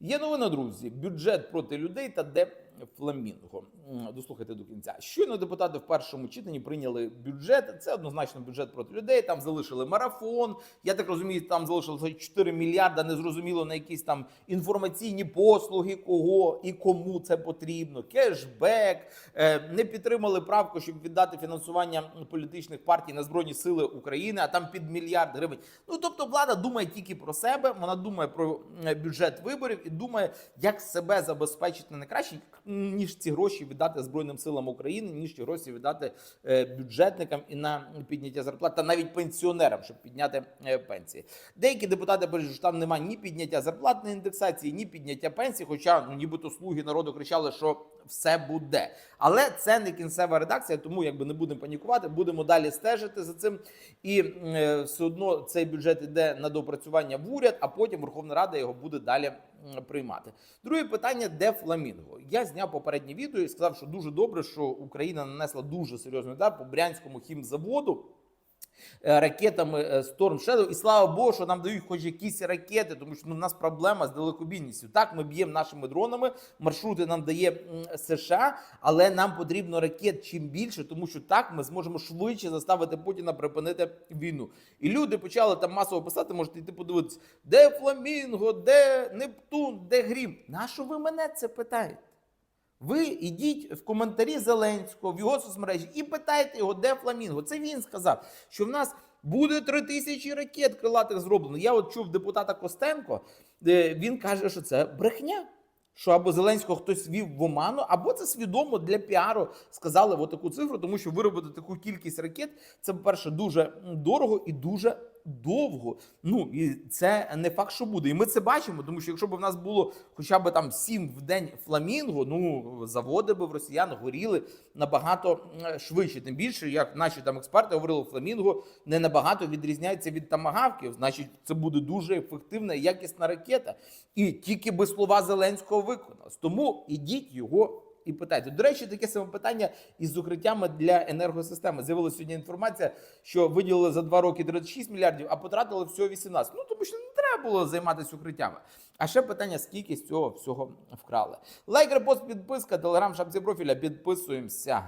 Є новина, друзі. Бюджет проти людей та де фламінго. Дослухайте до кінця. Щойно депутати в першому читанні прийняли бюджет. Це однозначно бюджет проти людей. Там залишили марафон. Я так розумію, там залишилося 4 мільярда. Незрозуміло на якісь там інформаційні послуги, кого і кому це потрібно. Кешбек Е, не підтримали правку, щоб віддати фінансування політичних партій на збройні сили України, а там під мільярд гривень. Ну тобто, влада думає тільки про себе. Вона думає про е, бюджет виборів і думає, як себе забезпечити не краще, ніж ці гроші віддати збройним силам України, ніж ці гроші віддати е, бюджетникам і на підняття зарплат, та навіть пенсіонерам, щоб підняти е, пенсії. Деякі депутати пишуть, що там немає ні підняття зарплатної індексації, ні підняття пенсій. Хоча ну, нібито слуги народу кричали, що все буде. Але це не кінцева редакція, тому якби не будемо панікувати, будемо далі стежити за цим. І е, все одно цей бюджет іде на допрацювання в уряд, а потім Верховна Рада його буде далі приймати. Друге питання: де фламінго? Я зняв попереднє відео і сказав, що дуже добре, що Україна нанесла дуже серйозний удар по брянському хімзаводу. е, Ракетами е, Storm Shadow. і слава Богу, що нам дають хоч якісь ракети, тому що ну, в нас проблема з далекобійністю. Так, ми б'ємо нашими дронами, маршрути нам дає США, але нам потрібно ракет чим більше, тому що так ми зможемо швидше заставити Путіна припинити війну. І люди почали там масово писати, можете йти подивитися, де Фламінго, де Нептун, де Грім. Нащо ви мене це питаєте? Ви ідіть в коментарі Зеленського в його соцмережі і питайте його, де Фламінго. Це він сказав, що в нас буде три тисячі ракет крилатих зроблено. Я от чув депутата Костенко, він каже, що це брехня. Що або Зеленського хтось вів в оману, або це свідомо для піару сказали таку цифру, тому що виробити таку кількість ракет це, по-перше, дуже дорого і дуже довго. Ну і це не факт, що буде. І ми це бачимо, тому що якщо б в нас було хоча б там сім в день фламінго, ну заводи би в росіян горіли набагато швидше. Тим більше, як наші там експерти говорили, фламінго не набагато відрізняється від тамагавків. Значить, це буде дуже ефективна якісна ракета. І тільки би слова Зеленського виконалось. Тому ідіть його. І питайте. До речі, таке саме питання із укриттями для енергосистеми. З'явилася сьогодні інформація, що виділили за два роки 36 мільярдів, а потратили всього 18. Ну тому що не треба було займатися укриттями. А ще питання: скільки з цього всього вкрали? Лайк, репост, підписка, телеграм, шапці профіля. Підписуємося.